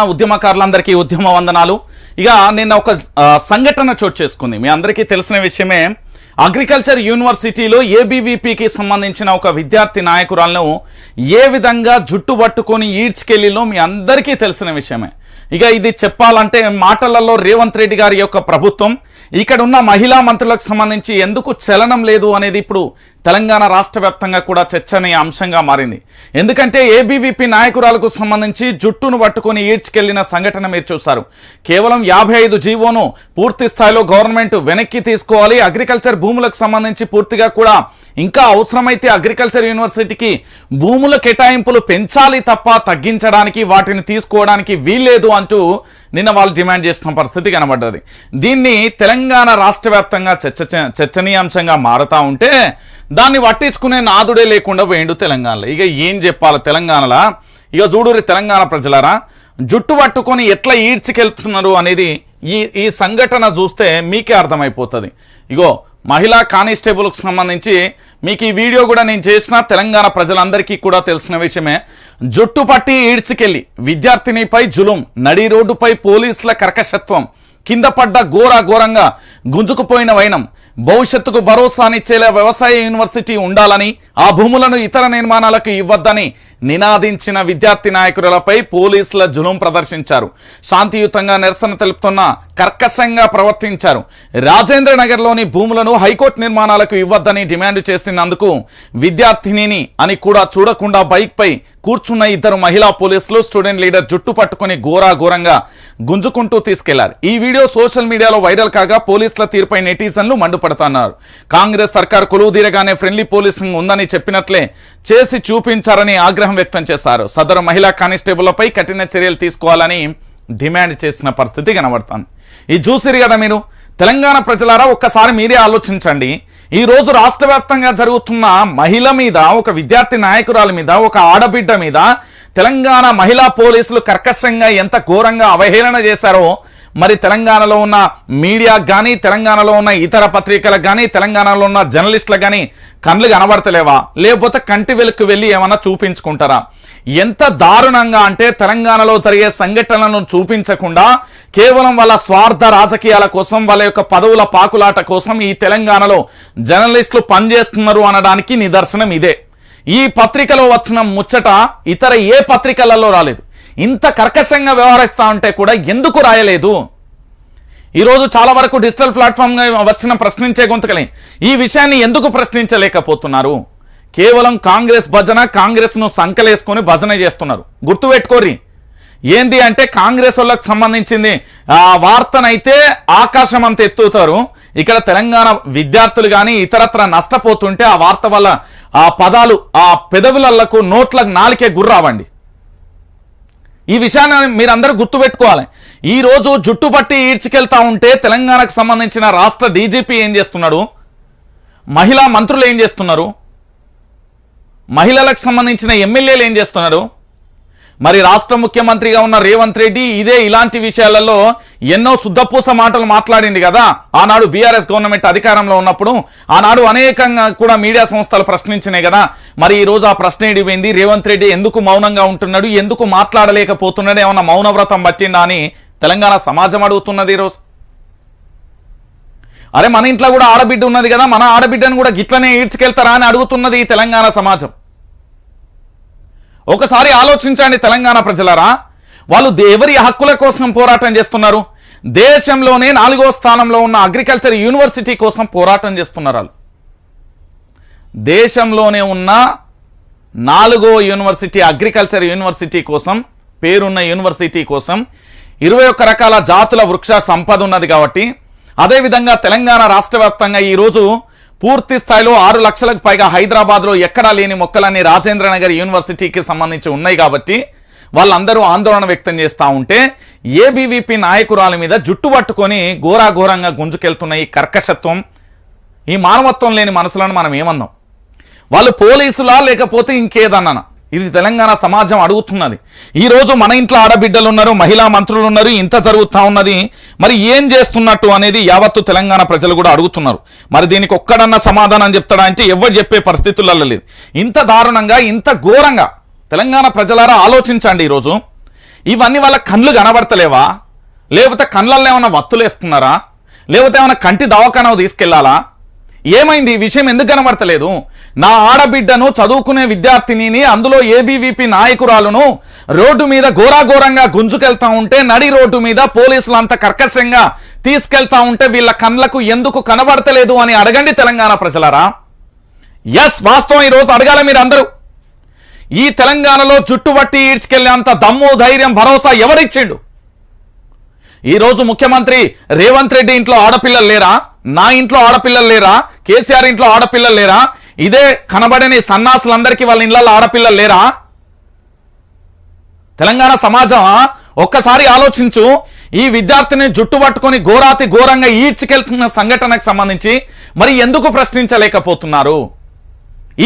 ఉద్యమకారులందరికీ ఉద్యమ వందనాలు. ఇక నిన్న ఒక సంఘటన చోటు చేసుకుంది. మీ అందరికీ తెలిసిన విషయమే అగ్రికల్చర్ యూనివర్సిటీలో ఏబీవీపీకి సంబంధించిన ఒక విద్యార్థి నాయకురాలను ఏ విధంగా జుట్టు పట్టుకొని ఈడ్చుకెళ్ళిలో మీ అందరికీ తెలిసిన విషయమే. ఇక ఇది చెప్పాలంటే మాటలలో రేవంత్ రెడ్డి గారి యొక్క ప్రభుత్వం. ఇక్కడ ఉన్న మహిళా మంత్రులకు సంబంధించి ఎందుకు చలనం లేదు అనేది ఇప్పుడు తెలంగాణ రాష్ట్ర వ్యాప్తంగా కూడా చర్చనీయ అంశంగా మారింది. ఎందుకంటే ఏబీవీపీ నాయకురాలకు సంబంధించి జుట్టును పట్టుకొని ఈడ్చుకెళ్ళిన సంఘటన మీరు చూశారు. కేవలం యాభై ఐదు జీవోను పూర్తి స్థాయిలో గవర్నమెంట్ వెనక్కి తీసుకోవాలి. అగ్రికల్చర్ భూములకు సంబంధించి పూర్తిగా కూడా ఇంకా అవసరమైతే అగ్రికల్చర్ యూనివర్సిటీకి భూముల కేటాయింపులు పెంచాలి తప్ప తగ్గించడానికి వాటిని తీసుకోవడానికి వీల్లేదు అంటూ నిన్న వాళ్ళు డిమాండ్ చేసిన పరిస్థితి కనబడ్డది. దీన్ని తెలంగాణ రాష్ట్ర వ్యాప్తంగా చర్చ చర్చనీయాంశంగా మారుతా ఉంటే దాన్ని పట్టించుకునే నాదుడే లేకుండా పోయిండు తెలంగాణలో. ఇక ఏం చెప్పాలి తెలంగాణలో? ఇక చూడురి తెలంగాణ ప్రజలారా జుట్టు పట్టుకొని ఎట్లా ఈడ్చికెళ్తున్నారు అనేది ఈ ఈ సంఘటన చూస్తే మీకే అర్థమైపోతుంది. ఇగో మహిళా కానిస్టేబుల్కి సంబంధించి మీకు ఈ వీడియో కూడా నేను చేసిన తెలంగాణ ప్రజలందరికీ కూడా తెలిసిన విషయమే. జుట్టు పట్టి ఈడ్చికెళ్ళి విద్యార్థినిపై జులుం నడి రోడ్డుపై పోలీసుల కర్కశత్వం కింద పడ్డ ఘోర ఘోరంగా గుంజుకుపోయిన వైనం భవిష్యత్తుకు భరోసానిచ్చేలా వ్యవసాయ యూనివర్సిటీ ఉండాలని ఆ భూములను ఇతర నిర్మాణాలకు ఇవ్వద్దని నినాదించిన విద్యార్థి నాయకులపై పోలీసుల జులుం ప్రదర్శించారు. శాంతియుతంగా నిరసన తెలుపుతున్న కర్కశంగా ప్రవర్తించారు. రాజేంద్ర నగర్లోని భూములను హైకోర్టు నిర్మాణాలకు ఇవ్వద్దని డిమాండ్ చేసినందుకు విద్యార్థినిని అని కూడా చూడకుండా బైక్పై కూర్చున్న ఇద్దరు మహిళా పోలీసులు స్టూడెంట్ లీడర్ జుట్టు పట్టుకుని ఘోరా ఘోరంగా గుంజుకుంటూ తీసుకెళ్ళారు. ఈ వీడియో సోషల్ మీడియాలో వైరల్ కాగా పోలీసుల తీరుపై నెటిజన్లు మండుపడుతున్నారు. కాంగ్రెస్ సర్కార్ కొలువుదీరగానే ఫ్రెండ్లీ పోలీసింగ్ ఉందని చెప్పినట్లే చేసి చూపించారని ఆగ్రహం వ్యక్తం చేశారు. సదరు మహిళా కానిస్టేబుల్లపై కఠిన చర్యలు తీసుకోవాలని డిమాండ్ చేసిన పరిస్థితి కనబడుతుంది. ఇది చూసిరు కదా మీరు? తెలంగాణ ప్రజలారా ఒక్కసారి మీరే ఆలోచించండి. ఈరోజు రాష్ట్ర వ్యాప్తంగా జరుగుతున్న మహిళ మీద ఒక విద్యార్థి నాయకురాలి మీద ఒక ఆడబిడ్డ మీద తెలంగాణ మహిళా పోలీసులు కర్కశంగా ఎంత ఘోరంగా అవహేళన చేశారో మరి తెలంగాణలో ఉన్న మీడియాకు కానీ తెలంగాణలో ఉన్న ఇతర పత్రికలకు కానీ తెలంగాణలో ఉన్న జర్నలిస్టులకు కానీ కళ్ళు కనబడతలేవా? లేకపోతే కంటి వెలుక్కు వెళ్ళి ఏమన్నా చూపించుకుంటారా? ఎంత దారుణంగా అంటే తెలంగాణలో జరిగే సంఘటనలను చూపించకుండా కేవలం వాళ్ళ స్వార్థ రాజకీయాల కోసం వాళ్ళ యొక్క పదవుల పాకులాట కోసం ఈ తెలంగాణలో జర్నలిస్టులు పనిచేస్తున్నారు అనడానికి నిదర్శనం ఇదే. ఈ పత్రికలో వచ్చిన ముచ్చట ఇతర ఏ పత్రికలలో రాలేదు. ఇంత కర్కశంగా వ్యవహరిస్తా ఉంటే కూడా ఎందుకు రాయలేదు? ఈరోజు చాలా వరకు డిజిటల్ ప్లాట్ఫామ్గా వచ్చిన ప్రశ్నించే గొంతుకలే. ఈ విషయాన్ని ఎందుకు ప్రశ్నించలేకపోతున్నారు? కేవలం కాంగ్రెస్ భజన కాంగ్రెస్ను సంకలేసుకొని భజన చేస్తున్నారు. గుర్తుపెట్టుకోరి ఏంది అంటే కాంగ్రెస్ వాళ్ళకి సంబంధించింది ఆ వార్తనైతే ఆకాశం అంత ఎత్తుతారు. ఇక్కడ తెలంగాణ విద్యార్థులు కానీ ఇతరత్ర నష్టపోతుంటే ఆ వార్త వల్ల ఆ పదాలు ఆ పెదవులకు నోట్లకు నాలికే గుర్రావండి. ఈ విషయాన్ని మీరందరూ గుర్తుపెట్టుకోవాలి. ఈ రోజు జుట్టు ఈడ్చుకెళ్తా ఉంటే తెలంగాణకు సంబంధించిన రాష్ట్ర డీజీపీ ఏం చేస్తున్నాడు? మహిళా మంత్రులు ఏం చేస్తున్నారు? మహిళలకు సంబంధించిన ఎమ్మెల్యేలు ఏం చేస్తున్నారు? మరి రాష్ట్ర ముఖ్యమంత్రిగా ఉన్న రేవంత్ రెడ్డి ఇదే ఇలాంటి విషయాలలో ఎన్నో శుద్ధపూస మాటలు మాట్లాడింది కదా. ఆనాడు బీఆర్ఎస్ గవర్నమెంట్ అధికారంలో ఉన్నప్పుడు ఆనాడు అనేకంగా కూడా మీడియా సంస్థలు ప్రశ్నించినాయి కదా. మరి ఈ రోజు ఆ ప్రశ్న ఏడిపోయింది రేవంత్ రెడ్డి ఎందుకు మౌనంగా ఉంటున్నాడు ఎందుకు మాట్లాడలేకపోతున్నాడు ఏమన్నా మౌనవ్రతం పట్టిందా అని తెలంగాణ సమాజం అడుగుతున్నది ఈరోజు అరే మన ఇంట్లో కూడా ఆడబిడ్డ ఉన్నది కదా మన ఆడబిడ్డను కూడా గిట్లనే ఈడ్చుకెళ్తారా అని అడుగుతున్నది ఈ తెలంగాణ సమాజం. ఒకసారి ఆలోచించండి తెలంగాణ ప్రజలారా. వాళ్ళు దేవరి హక్కుల కోసం పోరాటం చేస్తున్నారు? దేశంలోనే నాలుగో స్థానంలో ఉన్న అగ్రికల్చర్ యూనివర్సిటీ కోసం పోరాటం చేస్తున్నారు వాళ్ళు. దేశంలోనే ఉన్న నాలుగో యూనివర్సిటీ అగ్రికల్చర్ యూనివర్సిటీ కోసం పేరున్న యూనివర్సిటీ కోసం ఇరవై ఒక్క రకాల జాతుల వృక్ష సంపద ఉన్నది కాబట్టి అదేవిధంగా తెలంగాణ రాష్ట్ర వ్యాప్తంగా ఈరోజు పూర్తి స్థాయిలో ఆరు లక్షలకు పైగా హైదరాబాద్లో ఎక్కడా లేని మొక్కలన్నీ రాజేంద్ర నగర్ యూనివర్సిటీకి సంబంధించి ఉన్నాయి కాబట్టి వాళ్ళందరూ ఆందోళన వ్యక్తం చేస్తూ ఉంటే ఏబీవీపీ నాయకురాల మీద జుట్టు పట్టుకొని ఘోరాఘోరంగా గుంజుకెళ్తున్న ఈ కర్కశత్వం ఈ మానవత్వం లేని మనసులను మనం ఏమన్నాం? వాళ్ళు పోలీసులా లేకపోతే ఇంకేదన్నానా? ఇది తెలంగాణ సమాజం అడుగుతున్నది. ఈ రోజు మన ఇంట్లో ఆడబిడ్డలు ఉన్నారు మహిళా మంత్రులు ఉన్నారు ఇంత జరుగుతూ ఉన్నది. మరి ఏం చేస్తున్నట్టు అనేది యావత్తు తెలంగాణ ప్రజలు కూడా అడుగుతున్నారు. మరి దీనికి ఒక్కడన్నా సమాధానం చెప్తాడా అంటే ఎవరు చెప్పే పరిస్థితులలో లేదు. ఇంత దారుణంగా ఇంత ఘోరంగా తెలంగాణ ప్రజలారా ఆలోచించండి ఈరోజు. ఇవన్నీ వాళ్ళ కళ్ళు కనబడతలేవా? లేకపోతే కళ్ళల్లో ఏమైనా వత్తులేస్తున్నారా? లేకపోతే ఏమైనా కంటి దవాఖానా తీసుకెళ్ళాలా? ఏమైంది? ఈ విషయం ఎందుకు కనబడతలేదు? నా ఆడబిడ్డను చదువుకునే విద్యార్థినిని అందులో ఏబీవీపీ నాయకురాలును రోడ్డు మీద ఘోరాఘోరంగా గుంజుకెళ్తా ఉంటే నడి రోడ్డు మీద పోలీసులు అంత కర్కశంగా తీసుకెళ్తా ఉంటే వీళ్ళ కళ్ళకు ఎందుకు కనబడతలేదు అని అడగండి తెలంగాణ ప్రజలారా. ఎస్ వాస్తవం ఈరోజు అడగాల మీరు అందరూ ఈ తెలంగాణలో చుట్టుబట్టి ఈడ్చుకెళ్ళే అంత దమ్ము ధైర్యం భరోసా ఎవరిచ్చిండు? ఈరోజు ముఖ్యమంత్రి రేవంత్ రెడ్డి ఇంట్లో ఆడపిల్లలు లేరా? నా ఇంట్లో ఆడపిల్లలు లేరా? కేసీఆర్ ఇంట్లో ఆడపిల్లలు లేరా? ఇదే కనబడని సన్నాసులందరికీ వాళ్ళ ఇళ్ళలో ఆడపిల్లలు లేరా? తెలంగాణ సమాజం ఒక్కసారి ఆలోచించు. ఈ విద్యార్థిని జుట్టు పట్టుకొని ఘోరాతి ఘోరంగా ఈడ్చుకెళ్తున్న సంఘటనకు సంబంధించి మరి ఎందుకు ప్రశ్నించలేకపోతున్నారు?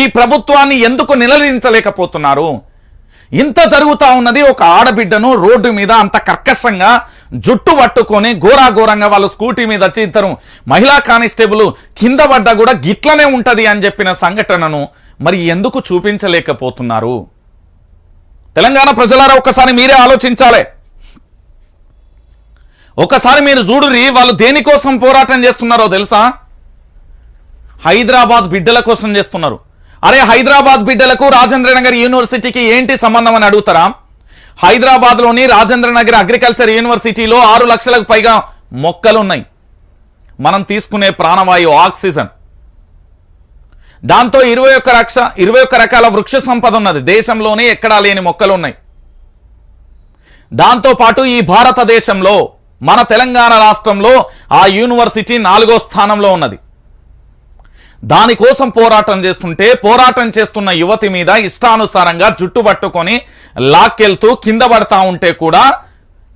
ఈ ప్రభుత్వాన్ని ఎందుకు నిలదీంచలేకపోతున్నారు? ఇంత జరుగుతూ ఉన్నది ఒక ఆడబిడ్డను రోడ్డు మీద అంత కర్కశంగా జుట్టు పట్టుకొని ఘోరాఘోరంగా వాళ్ళు స్కూటీ మీద వచ్చి ఇద్దరు మహిళా కానిస్టేబుల్ కింద పడ్డా కూడా గిట్లనే ఉంటుంది అని చెప్పిన సంఘటనను మరి ఎందుకు చూపించలేకపోతున్నారు? తెలంగాణ ప్రజలారా ఒక్కసారి మీరే ఆలోచించాలి. ఒకసారి మీరు చూడురి వాళ్ళు దేనికోసం పోరాటం చేస్తున్నారో తెలుసా? హైదరాబాద్ బిడ్డల కోసం చేస్తున్నారు. అరే హైదరాబాద్ బిడ్డలకు రాజేంద్ర నగర్ యూనివర్సిటీకి ఏంటి సంబంధం అని అడుగుతారా? హైదరాబాద్లోని రాజేంద్ర నగర్ అగ్రికల్చర్ యూనివర్సిటీలో ఆరు లక్షలకు పైగా మొక్కలు ఉన్నాయి మనం తీసుకునే ప్రాణవాయువు ఆక్సిజన్. దాంతో ఇరవై ఒక్క లక్ష ఇరవై ఒక్క రకాల వృక్ష సంపద ఉన్నది. దేశంలోనే ఎక్కడా లేని మొక్కలు ఉన్నాయి దాంతో పాటు ఈ భారతదేశంలో మన తెలంగాణ రాష్ట్రంలో ఆ యూనివర్సిటీ నాలుగో స్థానంలో ఉన్నది. దానికోసం పోరాటం చేస్తుంటే పోరాటం చేస్తున్న యువతి మీద ఇష్టానుసారంగా జుట్టు పట్టుకొని లాక్కెళ్తూ కింద పడతా ఉంటే కూడా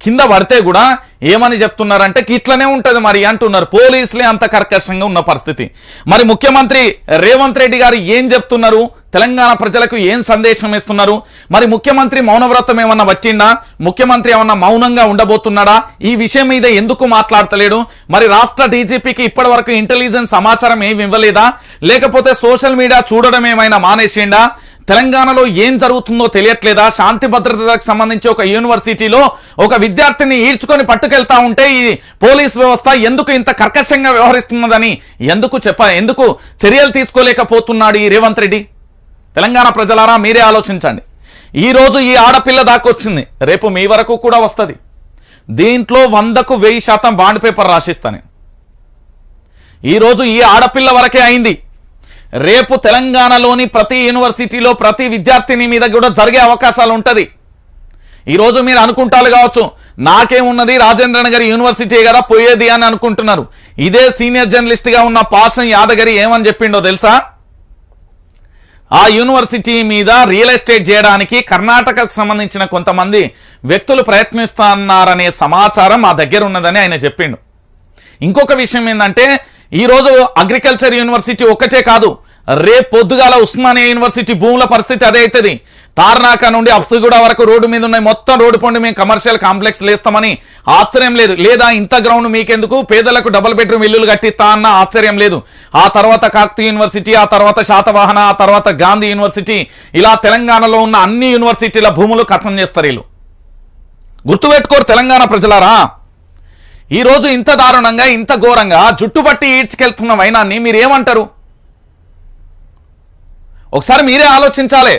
కింద పడితే కూడా ఏమని చెప్తున్నారంటే ఇట్లనే ఉంటది మరి అంటున్నారు. పోలీసులే అంత కర్కశంగా ఉన్న పరిస్థితి. మరి ముఖ్యమంత్రి రేవంత్ రెడ్డి గారు ఏం చెప్తున్నారు? తెలంగాణ ప్రజలకు ఏం సందేశం ఇస్తున్నారు? మరి ముఖ్యమంత్రి మౌనవ్రతం ఏమన్నా వచ్చిందా? ముఖ్యమంత్రి ఏమన్నా మౌనంగా ఉండబోతున్నాడా? ఈ విషయం మీద ఎందుకు మాట్లాడతలేడు? మరి రాష్ట్ర డీజీపీకి ఇప్పటి వరకు ఇంటెలిజెన్స్ సమాచారం ఏమి ఇవ్వలేదా? లేకపోతే సోషల్ మీడియా చూడడం ఏమైనా మానేసిండా? తెలంగాణలో ఏం జరుగుతుందో తెలియట్లేదా? శాంతి భద్రతలకు సంబంధించి ఒక యూనివర్సిటీలో ఒక విద్యార్థిని ఈడ్చుకొని ముందుకెళ్తా ఉంటే ఈ పోలీస్ వ్యవస్థ ఎందుకు ఇంత కర్కశంగా వ్యవహరిస్తున్నదని ఎందుకు చెప్ప ఎందుకు చర్యలు తీసుకోలేకపోతున్నాడు ఈ రేవంత్ రెడ్డి? తెలంగాణ ప్రజలారా మీరే ఆలోచించండి. ఈ రోజు ఈ ఆడపిల్ల దాకొచ్చింది. రేపు మీ వరకు కూడా వస్తుంది. దీంట్లో వందకు వెయ్యి శాతం బాండ్ పేపర్ రాసిస్తాను ఈరోజు ఈ ఆడపిల్ల వరకే అయింది. రేపు తెలంగాణలోని ప్రతి యూనివర్సిటీలో ప్రతి విద్యార్థిని మీద కూడా జరిగే అవకాశాలు ఉంటుంది. ఈరోజు మీరు అనుకుంటారు కావచ్చు నాకేమున్నది రాజేంద్రన్ గారి యూనివర్సిటీ కదా పోయేది అని అనుకుంటున్నారు. ఇదే సీనియర్ జర్నలిస్ట్గా ఉన్న పాసం యాదగిరి ఏమని చెప్పిండో తెలుసా? ఆ యూనివర్సిటీ మీద రియల్ ఎస్టేట్ చేయడానికి కర్ణాటకకు సంబంధించిన కొంతమంది వ్యక్తులు ప్రయత్నిస్తున్నారనే సమాచారం మా దగ్గర ఉన్నదని ఆయన చెప్పిండు. ఇంకొక విషయం ఏంటంటే ఈరోజు అగ్రికల్చర్ యూనివర్సిటీ ఒక్కటే కాదు రేపు పొద్దుగాల ఉస్మానియా యూనివర్సిటీ భూముల పరిస్థితి అదే అవుతుంది తార్నాక నుండి అప్సుగూడ వరకు రోడ్డు మీద ఉన్నాయి. మొత్తం రోడ్డు పండి మేము కమర్షియల్ కాంప్లెక్స్ లేస్తామని ఆశ్చర్యం లేదు. లేదా ఇంత గ్రౌండ్ మీకెందుకు? పేదలకు డబుల్ బెడ్రూమ్ ఇల్లులు కట్టిస్తా అన్న ఆశ్చర్యం లేదు. ఆ తర్వాత కాక్తి యూనివర్సిటీ ఆ తర్వాత శాతవాహన ఆ తర్వాత గాంధీ యూనివర్సిటీ ఇలా తెలంగాణలో ఉన్న అన్ని యూనివర్సిటీల భూములు కథనం చేస్తారు వీళ్ళు. గుర్తుపెట్టుకోరు తెలంగాణ ప్రజలారా. ఈరోజు ఇంత దారుణంగా ఇంత ఘోరంగా జుట్టుబట్టి ఈడ్చుకెళ్తున్న వైనాన్ని మీరేమంటారు? ఒకసారి మీరే ఆలోచించాలి.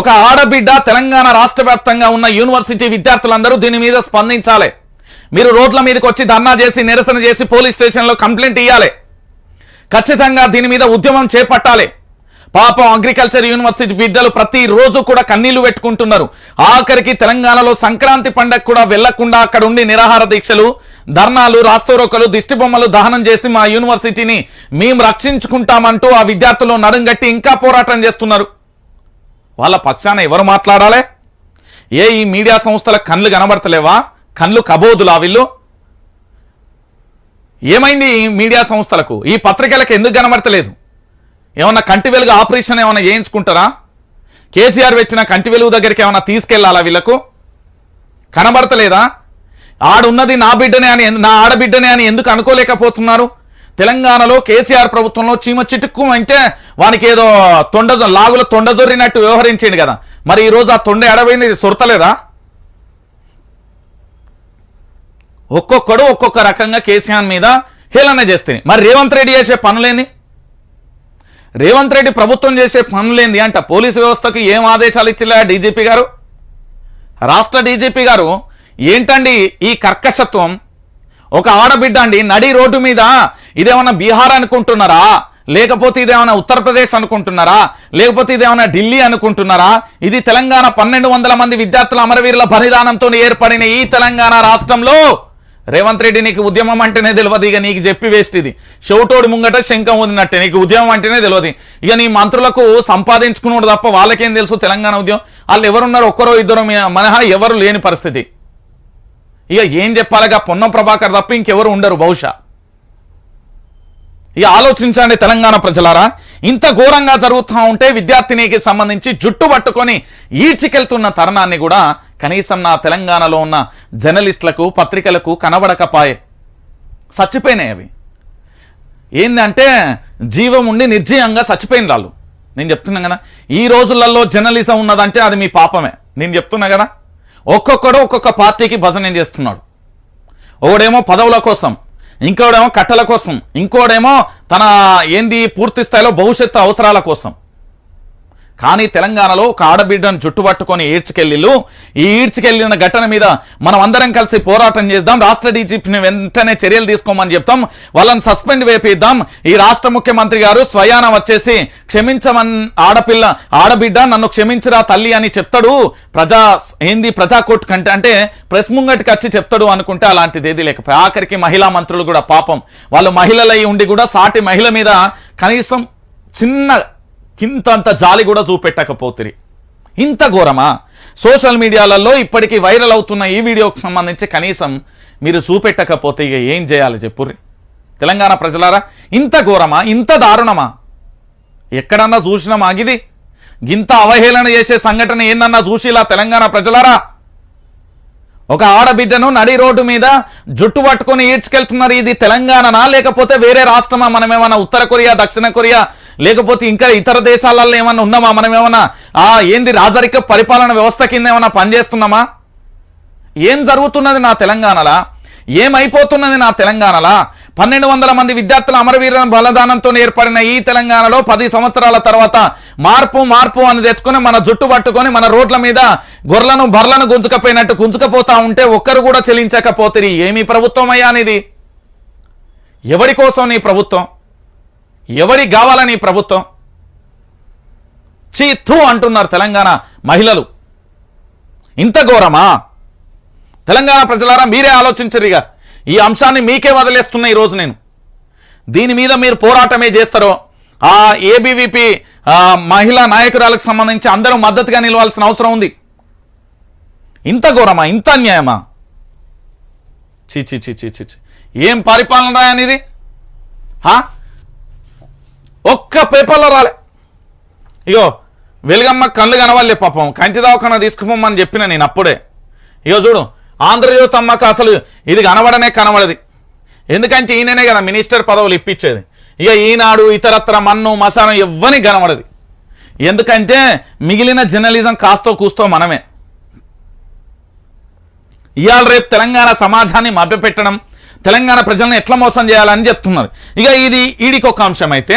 ఒక ఆడబిడ్డ తెలంగాణ రాష్ట్ర వ్యాప్తంగా ఉన్న యూనివర్సిటీ విద్యార్థులందరూ దీని మీద స్పందించాలి. మీరు రోడ్ల మీదకి వచ్చి ధర్నా చేసి నిరసన చేసి పోలీస్ స్టేషన్లో కంప్లైంట్ ఇవ్వాలి ఖచ్చితంగా దీని మీద ఉద్యమం చేపట్టాలి. పాపం అగ్రికల్చర్ యూనివర్సిటీ బిడ్డలు ప్రతిరోజు కూడా కన్నీళ్ళు పెట్టుకుంటున్నారు. ఆఖరికి తెలంగాణలో సంక్రాంతి పండగ కూడా వెళ్ళకుండా అక్కడ ఉండి నిరాహార దీక్షలు ధర్నాలు రాస్తోరోకలు దిష్టిబొమ్మలు దహనం చేసి మా యూనివర్సిటీని మేము రక్షించుకుంటామంటూ ఆ విద్యార్థులు నడుంగట్టి ఇంకా పోరాటం చేస్తున్నారు. వాళ్ళ పక్షాన ఎవరు మాట్లాడాలి? ఏ ఈ మీడియా సంస్థల కళ్ళు కనబడతలేవా? కళ్ళు కబోదులా వీళ్ళు? ఏమైంది ఈ మీడియా సంస్థలకు? ఈ పత్రికలకు ఎందుకు కనబడతలేదు? ఏమన్నా కంటి వెలుగు ఆపరేషన్ ఏమైనా చేయించుకుంటారా? కేసీఆర్ వచ్చిన కంటి వెలుగు దగ్గరికి ఏమైనా తీసుకెళ్ళాలా వీళ్ళకు? కనబడతలేదా? ఆడున్నది నా బిడ్డనే అని నా ఆడబిడ్డనే అని ఎందుకు అనుకోలేకపోతున్నారు? తెలంగాణలో కేసీఆర్ ప్రభుత్వంలో చీమ చిటుక్కు అంటే వానికి ఏదో తొండ లాగుల తొండ వ్యవహరించింది కదా. మరి ఈరోజు ఆ తొండ ఎడబోయింది సొరతలేదా? ఒక్కొక్కడు ఒక్కొక్క రకంగా కేసీఆర్ మీద హేళన చేస్తే మరి రేవంత్ రెడ్డి చేసే పనులేంది? రేవంత్ రెడ్డి ప్రభుత్వం చేసే పనులేంది అంట. పోలీసు వ్యవస్థకు ఏం ఆదేశాలు ఇచ్చిలే డీజీపీ గారు? రాష్ట్ర డీజీపీ గారు ఏంటండి ఈ కర్కశత్వం? ఒక ఆడబిడ్డ అండి నడి రోడ్డు మీద ఇదేమన్నా బీహార్ అనుకుంటున్నారా? లేకపోతే ఇదేమైనా ఉత్తరప్రదేశ్ అనుకుంటున్నారా? లేకపోతే ఇదేమైనా ఢిల్లీ అనుకుంటున్నారా? ఇది తెలంగాణ పన్నెండు వందల మంది విద్యార్థుల అమరవీరుల బలిదానంతో ఏర్పడిన ఈ తెలంగాణ రాష్ట్రంలో రేవంత్ రెడ్డి నీకు ఉద్యమం అంటేనే తెలియదు ఇక నీకు చెప్పి వేస్ట్ ఇది. షౌటోడు ముంగట శంఖం వదినట్టే నీకు ఉద్యమం అంటేనే తెలియదు. ఇక నీ మంత్రులకు సంపాదించుకున్నాడు తప్ప వాళ్ళకేం తెలుసు తెలంగాణ ఉద్యమం? వాళ్ళు ఎవరున్నారు? ఒక్కరో ఇద్దరు మనహా ఎవరు లేని పరిస్థితి. ఇక ఏం చెప్పాలిగా? పొన్నం ప్రభాకర్ తప్ప ఇంకెవరు ఉండరు బహుశా. ఇక ఆలోచించండి తెలంగాణ ప్రజలారా. ఇంత ఘోరంగా జరుగుతూ ఉంటే విద్యార్థినికి సంబంధించి జుట్టు పట్టుకొని ఈడ్చికెళ్తున్న తరుణాన్ని కూడా కనీసం నా తెలంగాణలో ఉన్న జర్నలిస్టులకు పత్రికలకు కనబడకపాయే. చచ్చిపోయినాయి అవి. ఏంటంటే జీవం ఉండి నిర్జీయంగా చచ్చిపోయిన వాళ్ళు. నేను చెప్తున్నా కదా. ఈ రోజులలో జర్నలిజం ఉన్నదంటే అది మీ పాపమే. నేను చెప్తున్నా కదా. ఒక్కొక్కడు ఒక్కొక్క పార్టీకి భజన చేస్తున్నాడు? ఒకడేమో పదవుల కోసం ఇంకోడేమో కట్టల కోసం ఇంకోడేమో తన ఏంది పూర్తి స్థాయిలో భవిష్యత్తు అవసరాల కోసం. కానీ తెలంగాణలో ఒక ఆడబిడ్డను చుట్టుపట్టుకొని ఈడ్చుకెళ్ళిళ్ళు ఈ ఈడ్చుకెళ్ళిన ఘటన మీద మనం అందరం కలిసి పోరాటం చేద్దాం. రాష్ట్ర డీజీపీని వెంటనే చర్యలు తీసుకోమని చెప్తాం. వాళ్ళని సస్పెండ్ వేపిద్దాం. ఈ రాష్ట్ర ముఖ్యమంత్రి గారు స్వయాన వచ్చేసి క్షమించమన్ ఆడపిల్ల ఆడబిడ్డ నన్ను క్షమించరా తల్లి అని చెప్తాడు. ప్రజా ఏంది ప్రజా కోర్టు కంటే అంటే ప్రెస్ ముంగటికి వచ్చి చెప్తాడు అనుకుంటే అలాంటిది ఏది లేకపోయి ఆఖరికి మహిళా మంత్రులు కూడా పాపం. వాళ్ళు మహిళలై ఉండి కూడా సాటి మహిళ మీద కనీసం చిన్న ఇంతంత జాలి కూడా చూపెట్టకపోతుంది ఇంత ఘోరమా? సోషల్ మీడియాలలో ఇప్పటికీ వైరల్ అవుతున్న ఈ వీడియోకి సంబంధించి కనీసం మీరు చూపెట్టకపోతే ఇక ఏం చేయాలి చెప్పుర్రి? తెలంగాణ ప్రజలారా ఇంత ఘోరమా? ఇంత దారుణమా? ఎక్కడన్నా చూసిన మాగిది? గింత అవహేళన చేసే సంఘటన ఏందన్నా చూసిలా తెలంగాణ ప్రజలారా? ఒక ఆడబిడ్డను నడి రోడ్డు మీద జుట్టు పట్టుకొని ఈడ్చుకెళ్తున్నారు ఇది తెలంగాణనా? లేకపోతే వేరే రాష్ట్రమా? మనం ఏమన్నా ఉత్తర కొరియా దక్షిణ కొరియా లేకపోతే ఇంకా ఇతర దేశాలలో ఏమన్నా ఉన్నామా? మనం ఏమన్నా ఆ ఏంది రాజరిక పరిపాలన వ్యవస్థ కింద ఏమన్నా పనిచేస్తున్నామా ఏం జరుగుతున్నది నా తెలంగాణలా? ఏమైపోతున్నది నా తెలంగాణలా? పన్నెండు వందల మంది విద్యార్థుల అమరవీర బలదానంతో ఏర్పడిన ఈ తెలంగాణలో పది సంవత్సరాల తర్వాత మార్పు మార్పు అని తెచ్చుకొని మన జుట్టు పట్టుకొని మన రోడ్ల మీద గొర్రెలను బర్లను గుంజుకపోయినట్టు గుంజుకపోతా ఉంటే ఒక్కరు కూడా చెల్లించకపోతే ఏమి ప్రభుత్వం అయ్యా అనేది ఎవరి కోసం నీ ప్రభుత్వం? ఎవరికి కావాలని ప్రభుత్వం? చీ థూ అంటున్నారు తెలంగాణ మహిళలు. ఇంత ఘోరమా? తెలంగాణ ప్రజలారా మీరే ఆలోచించరు ఇక ఈ అంశాన్ని మీకే వదిలేస్తున్నా ఈరోజు నేను. దీని మీద మీరు పోరాటమే చేస్తారో? ఆ ఏబీవీపీ మహిళా నాయకురాలకు సంబంధించి అందరూ మద్దతుగా నిలవాల్సిన అవసరం ఉంది. ఇంత ఘోరమా? ఇంత అన్యాయమా? చీ చీ చీ చీ చీ. ఏం పరిపాలన రాయనిది? హా? ఒక్క పేపర్లో రాలే. ఇగో వెలుగమ్మ కళ్ళు కనవాలే పాపం. కంటి దవాఖాన తీసుకుపోమని చెప్పిన నేను అప్పుడే. ఇగో చూడు ఆంధ్రజ్యోతి అమ్మకు అసలు ఇది కనబడనే కనబడది. ఎందుకంటే ఈయననే కదా మినిస్టర్ పదవులు ఇప్పించేది. ఇక ఈనాడు ఇతరత్ర మన్ను మసానం ఇవ్వని కనబడది. ఎందుకంటే మిగిలిన జర్నలిజం కాస్తో కూస్తో మనమే. ఇవాళ రేపు తెలంగాణ సమాజాన్ని మభ్యపెట్టడం తెలంగాణ ప్రజలను ఎట్లా మోసం చేయాలని చెప్తున్నారు. ఇక ఇది ఈడికొక అంశం అయితే